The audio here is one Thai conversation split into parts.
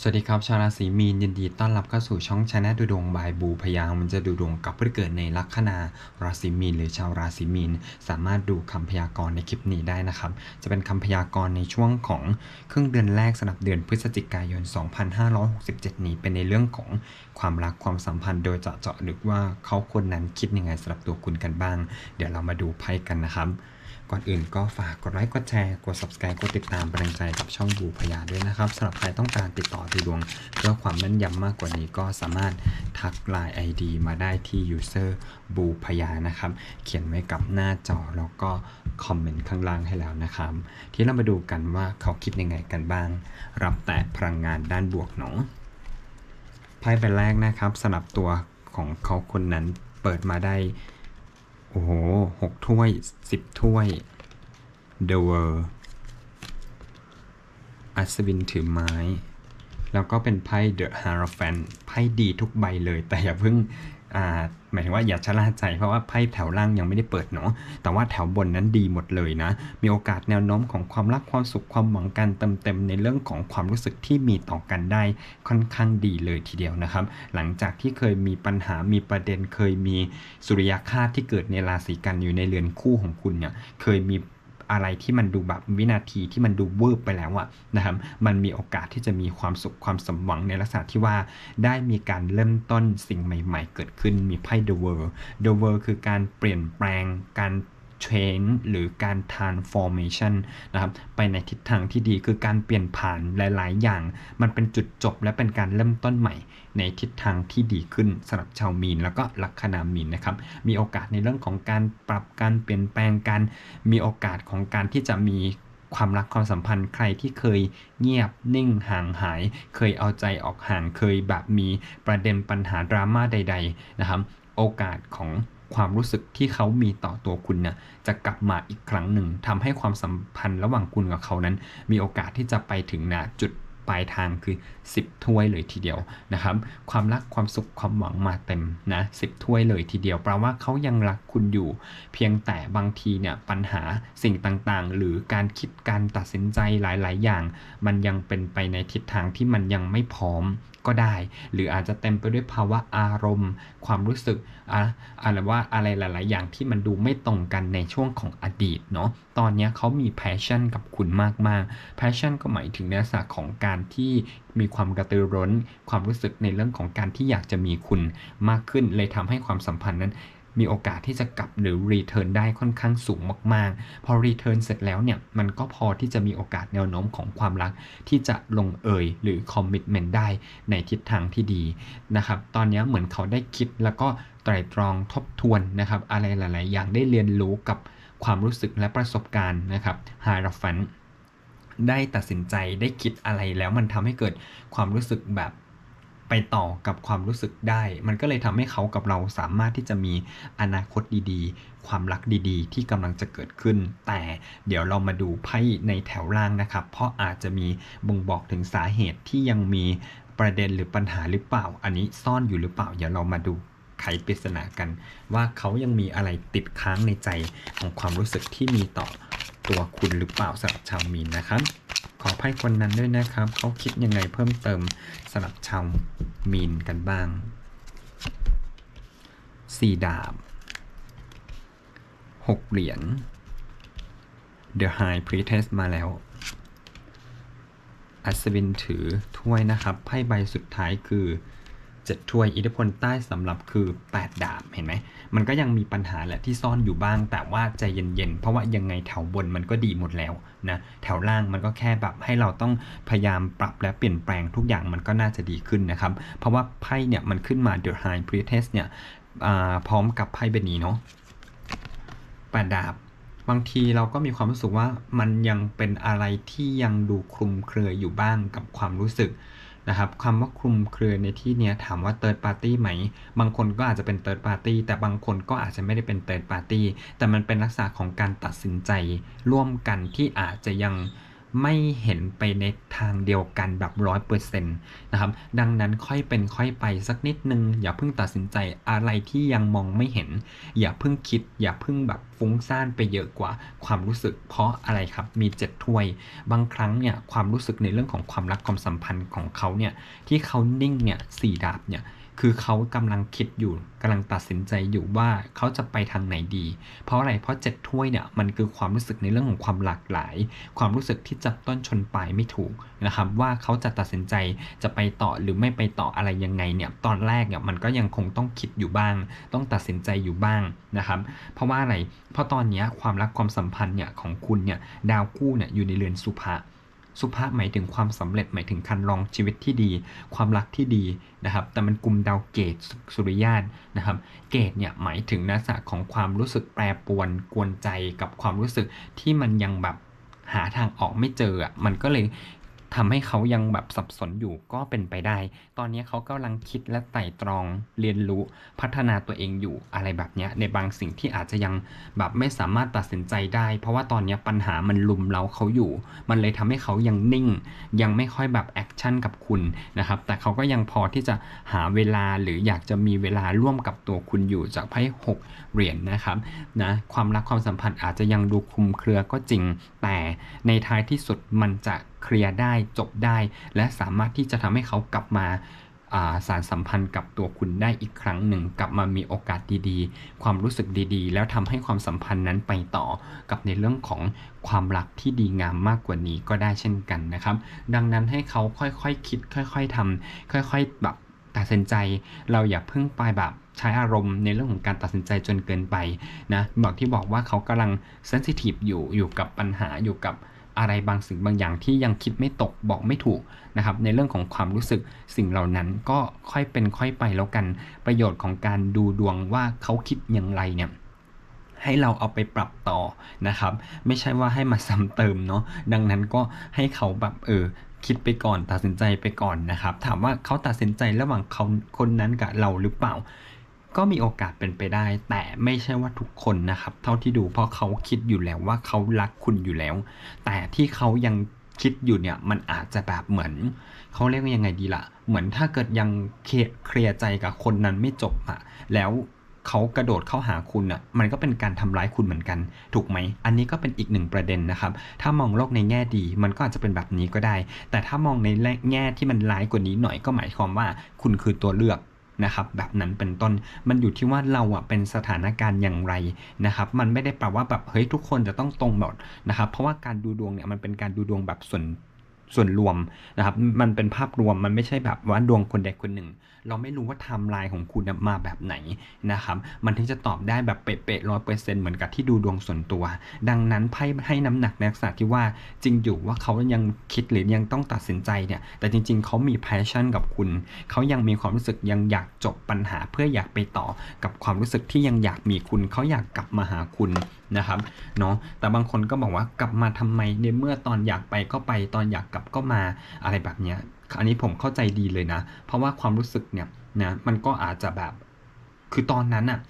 สวัสดีครับชาวราศีมีนยินดีต้อนรับเข้าสู่ช่องชาแนลดูดวงบายบูพยางค์มันจะดูดวงกับผู้ที่เกิดในลัคนาราศีมีนหรือชาวราศีมีน สามารถดูคำพยากรณ์ในคลิปนี้ได้นะครับ จะเป็นคำพยากรณ์ในช่วงของครึ่งเดือนแรกสำหรับเดือนพฤศจิกายน 2567 นี้เป็นในเรื่องของความรักความสัมพันธ์โดยเจาะเจาะลึกว่าเขาคนนั้นคิดยังไงสำหรับตัวคุณกันบ้าง เดี๋ยวเรามาดูไพ่กันนะครับ ก่อนอื่นก็ฝากกดไลค์กดแชร์กด subscribe กดติดตามเป็นกำลังใจกับช่องบูพยาด้วยนะครับสำหรับใครต้องการติดต่อดูดวง เพื่อความแม่นยำมากกว่านี้ก็สามารถทักไลน์ ID มาได้ที่ user บูพยานะครับ เขียนไว้กับหน้าจอแล้วก็คอมเมนต์ข้างล่างให้แล้วนะครับที่เรามาดูกันว่าเขาคิดยังไงกันบ้าง รับแต่พลังงานด้านบวกเนาะไพ่ใบแรกนะครับสำหรับตัวของเขาคนนั้นเปิดมาได้ โอ้โหหกถ้วยสิบถ้วย The World อัศวินถือไม้ แล้วก็เป็นไพ่เดอะฮาร์ฟันไพ่ดีทุกใบเลย แต่อย่าเพิ่ง หมายถึงว่าอย่าชะล่าใจเพราะว่าไพ่แถวล่างยังไม่ได้เปิดเนาะแต่ว่าแถวบนนั้นดีหมดเลยนะ มีโอกาสแนวโน้มของความรักความสุขความหวังการเติมเต็มในเรื่องของความรู้สึกที่มีต่อกันได้ค่อนข้างดีเลยทีเดียวนะครับ หลังจากที่เคยมีปัญหามีประเด็นเคยมีสุริยคาตที่เกิดในราศีกันอยู่ในเรือนคู่ของคุณเนี่ยเคยมี อะไรที่มันดูแบบวินาทีที่มันดูเวิร์บไปแล้วอะนะครับมันมีโอกาสที่จะมีความสุขความสมหวังในลักษณะที่ว่าได้มีการเริ่มต้นสิ่งใหม่ ๆ เกิดขึ้นมีไพ่ The World The World คือการเปลี่ยนแปลงการ change หรือการ transformation นะครับไปในทิศทางที่ดีคือการเปลี่ยนผ่านหลาย ๆ อย่าง มันเป็นจุดจบและเป็นการเริ่มต้นใหม่ ในทิศทางที่ดีขึ้นสำหรับชาวมีน แล้วก็ลัคนามีนนะครับมีโอกาสในเรื่องของการปรับการเปลี่ยนแปลงการมีโอกาสของการที่จะมีความรักความสัมพันธ์ใครที่เคยเงียบนิ่งห่างหาย เคยเอาใจออกห่างเคยแบบมีประเด็นปัญหาดราม่าใด ๆ นะครับ โอกาสของ ความรู้สึกที่เขามีต่อตัวคุณเนี่ยจะกลับมาอีกครั้งหนึ่งทำให้ความสัมพันธ์ระหว่างคุณกับเขานั้น มีโอกาสที่จะไปถึงนะจุด ปลายทางคือ 10 ถ้วยเลยทีเดียวนะครับ ความรักความสุขความหวังมาเต็มนะ10ถ้วยเลยทีเดียวแปลว่าเขายังรักคุณอยู่ เพียงแต่บางทีเนี่ยปัญหาสิ่งต่างๆ หรือการคิดการตัดสินใจหลาย ๆ อย่าง มันยังเป็นไปในทิศทางที่มันยังไม่พร้อมก็ได้ หรืออาจจะเต็มไปด้วยภาวะอารมณ์ ความรู้สึกอะอะไรว่าอะไรหลาย ๆ อย่างที่มันดูไม่ตรงกันในช่วงของอดีตเนาะตอนนี้เขามี passion กับคุณมากๆ passion ก็หมายถึงในลักษณะของการที่มีความกระตือร้น ความรู้สึกในเรื่องของการที่อยากจะมีคุณมากขึ้น เลยทำให้ความสัมพันธ์นั้นมีโอกาสที่จะกลับหรือรีเทิร์นได้ค่อนข้างสูงมาก ๆ พอรีเทิร์นเสร็จแล้วเนี่ย มันก็พอที่จะมีโอกาสแนวโน้มของความรัก ที่จะลงเอยหรือคอมมิชเมนต์ได้ในทิศทางที่ดีนะครับ ตอนนี้เหมือนเขาได้คิดแล้วก็ไตรตรองทบทวนนะครับ อะไรหลาย ๆ อย่างได้เรียนรู้กับความรู้สึกและประสบการณ์นะครับฮาราฟัน ได้ตัดสินใจได้คิดอะไรแล้วมันทำให้เกิดความรู้สึกแบบไปต่อกับความรู้สึกได้ มันก็เลยทำให้เขากับเราสามารถที่จะมีอนาคตดีๆ ความรักดีๆ ที่กำลังจะเกิดขึ้น แต่เดี๋ยวเรามาดูไพ่ในแถวล่างนะครับ เพราะอาจจะมีบ่งบอกถึงสาเหตุที่ยังมีประเด็นหรือปัญหาหรือเปล่า อันนี้ซ่อนอยู่หรือเปล่า เดี๋ยวเรามาดูไขปริศนากัน ว่าเขายังมีอะไรติดค้างในใจของความรู้สึกที่มีต่อ ตัวคุณหรือเปล่าสำหรับชาวมีนนะครับ ขอไพ่คนนั้นด้วยนะครับ เขาคิดยังไงเพิ่มเติมสำหรับชาวมีนกันบ้างสี่ดาบหกเหรียญ The High Priestess มาแล้ว อัศวินถือถ้วยนะครับ ไพ่ใบสุดท้ายคือ เจ็ดถ้วย อิทธิพลใต้สำหรับคือ 8 ดาบ เห็นไหม มันก็ยังมีปัญหาแหละที่ซ่อนอยู่บ้าง แต่ว่าใจเย็นๆ เพราะว่ายังไงแถวบนมันก็ดีหมดแล้วนะ แถวล่างมันก็แค่แบบให้เราต้องพยายามปรับและเปลี่ยนแปลงทุกอย่างมันก็น่าจะดีขึ้นนะครับ เพราะว่าไพ่เนี่ยมันขึ้นมา The High Priestess เนี่ยพร้อมกับไพ่ใบนีเนาะแปดดาบบางทีเราก็มีความรู้สึกว่ามันยังเป็นอะไรที่ยังดูคลุมเครืออยู่บ้างกับความรู้สึก นะครับคำว่าคลุมเครือในที่นี้ถามว่า third party ไหม บางคนก็อาจจะเป็น third party แต่บางคนก็อาจจะไม่ได้เป็น third party แต่มันเป็นลักษณะของการตัดสินใจร่วมกันที่อาจจะยัง ไม่เห็นไปในทางเดียวกันแบบร้อยเปอร์เซ็นต์นะครับ ดังนั้นค่อยเป็นค่อยไปสักนิดนึง อย่าเพิ่งตัดสินใจอะไรที่ยังมองไม่เห็น อย่าเพิ่งคิด อย่าเพิ่งแบบฟุ้งซ่านไปเยอะกว่าความรู้สึก เพราะอะไรครับ มีเจ็ดถ้วย บางครั้งเนี่ยความรู้สึกในเรื่องของความรักความสัมพันธ์ของเขาเนี่ยที่เขานิ่งเนี่ยสี่ดาบเนี่ย คือเขากำลังคิดอยู่กำลังตัดสินใจอยู่ว่าเขาจะไปทางไหนดี เพราะอะไรเพราะเจ็ดถ้วยเนี่ยมันคือความรู้สึกในเรื่องของความหลากหลาย ความรู้สึกที่จับต้นชนปลายไม่ถูกนะครับว่าเขาจะตัดสินใจจะไปต่อหรือไม่ไปต่ออะไรยังไงเนี่ยตอนแรกเนี่ยมันก็ยังคงต้องคิดอยู่บ้าง ต้องตัดสินใจอยู่บ้างนะครับเพราะว่าอะไรเพราะตอนนี้ความรักความสัมพันธ์เนี่ยของคุณเนี่ยดาวคู่เนี่ยอยู่ในเรือนสุภะ สุภาพหมายถึงความสำเร็จหมายถึงการลองชีวิตที่ดี ความรักที่ดีนะครับ แต่มันกลุ่มดาวเกตสุสุริยานนะครับ เกตเนี่ยหมายถึงลักษณะของความรู้สึกแปรปรวนกวนใจกับความรู้สึกที่มันยังแบบหาทางออกไม่เจออะมันก็เลย ทำให้เขายังแบบสับสนอยู่ก็เป็นไปได้ ตอนนี้เขากำลังคิดและไต่ตรองเรียนรู้พัฒนาตัวเองอยู่อะไรแบบเนี้ยในบางสิ่งที่อาจจะยังแบบไม่สามารถตัดสินใจได้ เพราะว่าตอนนี้ปัญหามันลุมเร้าเขาอยู่ มันเลยทำให้เขายังนิ่ง ยังไม่ค่อยแบบแอคชั่นกับคุณนะครับ แต่เขาก็ยังพอที่จะหาเวลาหรืออยากจะมีเวลาร่วมกับตัวคุณอยู่จากไพ่หกเหรียญนะครับนะความรักความสัมพันธ์อาจจะยังดูคลุมเครือก็จริง แต่ในท้ายที่สุดมันจะ เคลียร์ได้จบได้ และสามารถที่จะทำให้เขากลับมาสารสัมพันธ์กับตัวคุณได้อีกครั้งหนึ่ง กลับมามีโอกาสดีๆ ความรู้สึกดีๆ แล้วทำให้ความสัมพันธ์นั้นไปต่อกับในเรื่องของความรักที่ดีงามมากกว่านี้ก็ได้เช่นกันนะครับ ดังนั้นให้เขาค่อยๆคคิด ค่อย ๆทำค่อยๆแบบตัดสินใจ เราอย่าเพิ่งไปแบบใช้อารมณ์ในเรื่องของการตัดสินใจจนเกินไปนะบอกที่บอกว่าเขากำลังเซนซิทีฟอยู่อยู่กับปัญหาอยู่กับ อะไรบางสิ่งบางอย่างที่ยังคิดไม่ตกบอกไม่ถูกนะครับ ในเรื่องของความรู้สึกสิ่งเหล่านั้นก็ค่อยเป็นค่อยไปแล้วกัน ประโยชน์ของการดูดวงว่าเขาคิดอย่างไรเนี่ยให้เราเอาไปปรับต่อนะครับ ไม่ใช่ว่าให้มาซ้ำเติมเนาะดังนั้นก็ให้เขาแบบเออคิดไปก่อนตัดสินใจไปก่อนนะครับ ถามว่าเขาตัดสินใจระหว่างเขาคนนั้นกับเราหรือเปล่า ก็มีโอกาสเป็นไปได้ แต่ไม่ใช่ว่าทุกคนนะครับ เท่าที่ดูเพราะเขาคิดอยู่แล้วว่าเขารักคุณอยู่แล้ว แต่ที่เขายังคิดอยู่เนี่ยมันอาจจะแบบเหมือนเขาเรียกว่ายังไงดีละ่ะ เหมือนถ้าเกิดยังเคลียร์ใจกับคนนั้นไม่จบอะแล้วเขากระโดดเข้าหาคุณอะ มันก็เป็นการทำร้ายคุณเหมือนกัน ถูกไหม อันนี้ก็เป็นอีกหนึ่งประเด็นนะครับ ถ้ามองโลกในแง่ดี มันก็อาจจะเป็นแบบนี้ก็ได้ แต่ถ้ามองในแง่ที่มันร้ายกว่านี้หน่อยก็หมายความว่า คุณคือตัวเลือก นะครับแบบนั้นเป็นต้นมันอยู่ที่ว่าเราอะเป็นสถานการณ์อย่างไรนะครับ มันไม่ได้แปลว่าแบบเฮ้ยทุกคนจะต้องตรงหมดนะครับ เพราะว่าการดูดวงเนี่ยมันเป็นการดูดวงแบบส่วนส่วนรวมนะครับ มันเป็นภาพรวมมันไม่ใช่แบบว่าดวงคนใดคนหนึ่ง เราไม่รู้ว่าไทม์ไลน์ของคุณมาแบบไหนนะครับ มันถึงจะตอบได้แบบเป๊ะๆร้อยเปอร์เซ็นต์เหมือนกับที่ดูดวงส่วนตัว ดังนั้นไพ่ให้น้ำหนักในลักษณะที่ว่าจริงอยู่ว่าเขายังคิดหรือยังต้องตัดสินใจเนี่ย แต่จริง ๆ เขามีแพชชั่นกับคุณ เขายังมีความรู้สึกยังอยากจบปัญหาเพื่ออยากไปต่อกับความรู้สึกที่ยังอยากมีคุณ เขาอยากกลับมาหาคุณนะครับเนาะแต่บางคนก็บอกว่ากลับมาทำไมในเมื่อตอนอยากไปก็ไปตอนอยากกลับก็มาอะไรแบบเนี้ย อันนี้ผมเข้าใจดีเลยนะ เพราะว่าความรู้สึกเนี่ยนะมันก็อาจจะแบบคือตอนนั้นอะ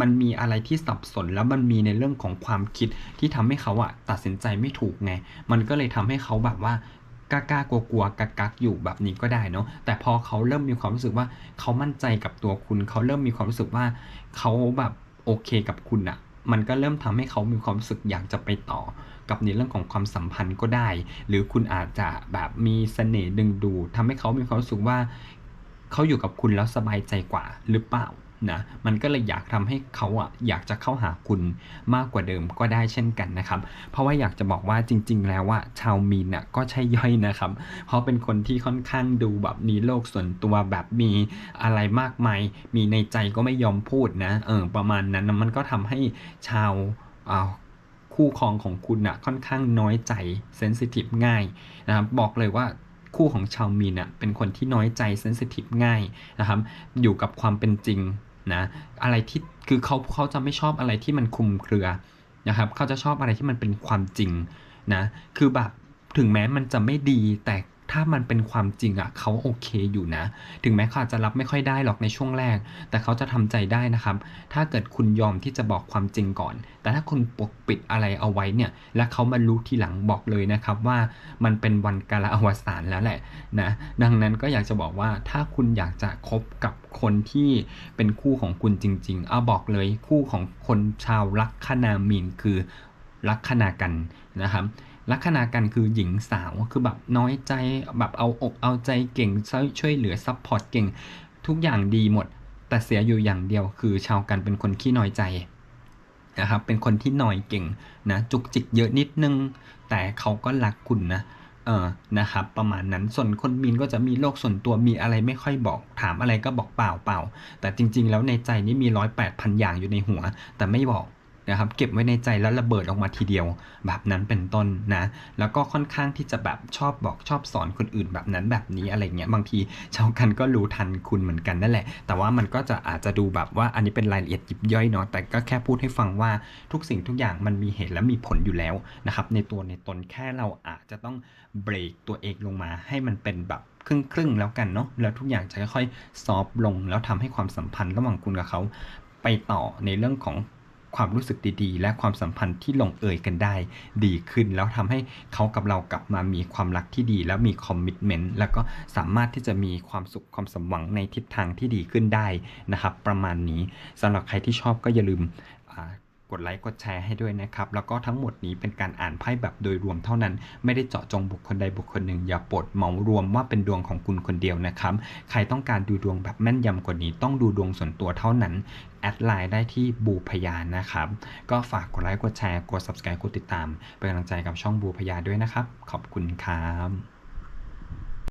มันมีอะไรที่สับสนแล้วมันมีในเรื่องของความคิดที่ทำให้เขาอะตัดสินใจไม่ถูกไง มันก็เลยทำให้เขาแบบว่ากล้ากลัวกลัวกักกักอยู่แบบนี้ก็ได้เนาะแต่พอเขาเริ่มมีความรู้สึกว่าเขามั่นใจกับตัวคุณ เขาเริ่มมีความรู้สึกว่าเขาแบบโอเคกับคุณอะ มันก็เริ่มทำให้เขามีความรู้สึกอยากจะไปต่อ กับในเรื่องของความสัมพันธ์ก็ได้ หรือคุณอาจจะแบบมีเสน่ห์ดึงดูดทำให้เขามีความรู้สึกว่า เขาอยู่กับคุณแล้วสบายใจกว่าหรือเปล่า นะมันก็เลยอยากทำให้เขาอะอยากจะเข้าหาคุณมากกว่าเดิมก็ได้เช่นกันนะครับ เพราะว่าอยากจะบอกว่าจริง ๆ แล้วว่าชาวมีนน่ะก็ใช่ย่อยนะครับ เพราะเป็นคนที่ค่อนข้างดูแบบมีโลกส่วนตัวแบบมีอะไรมากมาย มีในใจก็ไม่ยอมพูดนะเออประมาณนั้นมันก็ทำให้ชาวอ่าคู่ครองของคุณนะค่อนข้างน้อยใจเซนซิทีฟง่ายนะครับบอกเลยว่าคู่ของชาวมีนเป็นคนที่น้อยใจเซนซิทีฟง่ายนะครับ อยู่กับความเป็นจริง นะอะไรที่คือเขาเขาจะไม่ชอบอะไรที่มันคลุมเครือนะครับเขาจะชอบอะไรที่มันเป็นความจริงนะคือแบบถึงแม้มันจะไม่ดีแต่ ถ้ามันเป็นความจริงอะเขาโอเคอยู่นะ ถึงแม้เขาจะรับไม่ค่อยได้หรอกในช่วงแรก แต่เขาจะทำใจได้นะครับ ถ้าเกิดคุณยอมที่จะบอกความจริงก่อน แต่ถ้าคุณปกปิดอะไรเอาไว้เนี่ย และเขามารู้ทีหลังบอกเลยนะครับว่ามันเป็นวันกาลอวสานแล้วแหละนะ ดังนั้นก็อยากจะบอกว่าถ้าคุณอยากจะคบกับคนที่เป็นคู่ของคุณจริง ๆ เอาบอกเลยคู่ของคนชาวลัคนามีนคือลัคนากันนะครับ ลัคนากันคือหญิงสาวคือแบบน้อยใจแบบเอาอกเอาใจเก่งช่วยช่วยเหลือซัพพอร์ตเก่ง ทุกอย่างดีหมด แต่เสียอยู่อย่างเดียวคือชาวกันเป็นคนขี้น้อยใจนะครับเป็นคนที่น้อยเก่งนะจุกจิกเยอะนิดนึง แต่เขาก็รักคุณนะเออนะครับประมาณนั้นส่วนคนมีนก็จะมีโลกส่วนตัวมีอะไรไม่ค่อยบอก ถามอะไรก็บอกเปล่าเปล่าแต่จริง ๆ แล้วในใจนี่มีร้อยแปดพันอย่างอยู่ในหัว แต่ไม่บอก นะครับเก็บไว้ในใจแล้วระเบิดออกมาทีเดียว แบบนั้นเป็นต้นนะแล้วก็ค่อนข้างที่จะแบบชอบบอกชอบสอนคนอื่นแบบนั้นแบบนี้อะไรเงี้ยบางทีชาวกันก็รู้ทันคุณเหมือนกันนั่นแหละ แต่ว่ามันก็จะอาจจะดูแบบว่าอันนี้เป็นรายละเอียดยิบย่อยเนาะแต่ก็แค่พูดให้ฟังว่าทุกสิ่งทุกอย่างมันมีเหตุและมีผลอยู่แล้วนะครับในตัวในตนแค่เราอาจจะต้องเบรกตัวเองลงมาให้มันเป็นแบบครึ่งครึ่งแล้วกันเนาะแล้วทุกอย่างจะค่อยๆซอฟลง แล้วทำให้ความสัมพันธ์ระหว่างคุณกับเขาไปต่อในเรื่องของ ความรู้สึกดีๆ และความสัมพันธ์ที่ลงเอยกันได้ดีขึ้น แล้วทำให้เขากับเรากลับมามีความรักที่ดี แล้วมีคอมมิชเมนต์แล้วก็สามารถที่จะมีความสุขความสมหวังในทิศทางที่ดีขึ้นได้นะครับ ประมาณนี้สำหรับใครที่ชอบก็อย่าลืม กดไลค์กดแชร์ให้ด้วยนะครับ แล้วก็ทั้งหมดนี้เป็นการอ่านไพ่แบบโดยรวมเท่านั้น ไม่ได้เจาะจงบุคคลใดบุคคลหนึ่ง อย่าปดเหมารวมว่าเป็นดวงของคุณคนเดียวนะครับ ใครต้องการดูดวงแบบแม่นยำกว่านี้ ต้องดูดวงส่วนตัวเท่านั้น แอดไลน์ได้ที่บูพยานนะครับ ก็ฝากกดไลค์กดแชร์กด subscribe กดติดตาม เป็นกำลังใจกับช่องบูพยาด้วยนะครับ ขอบคุณครับ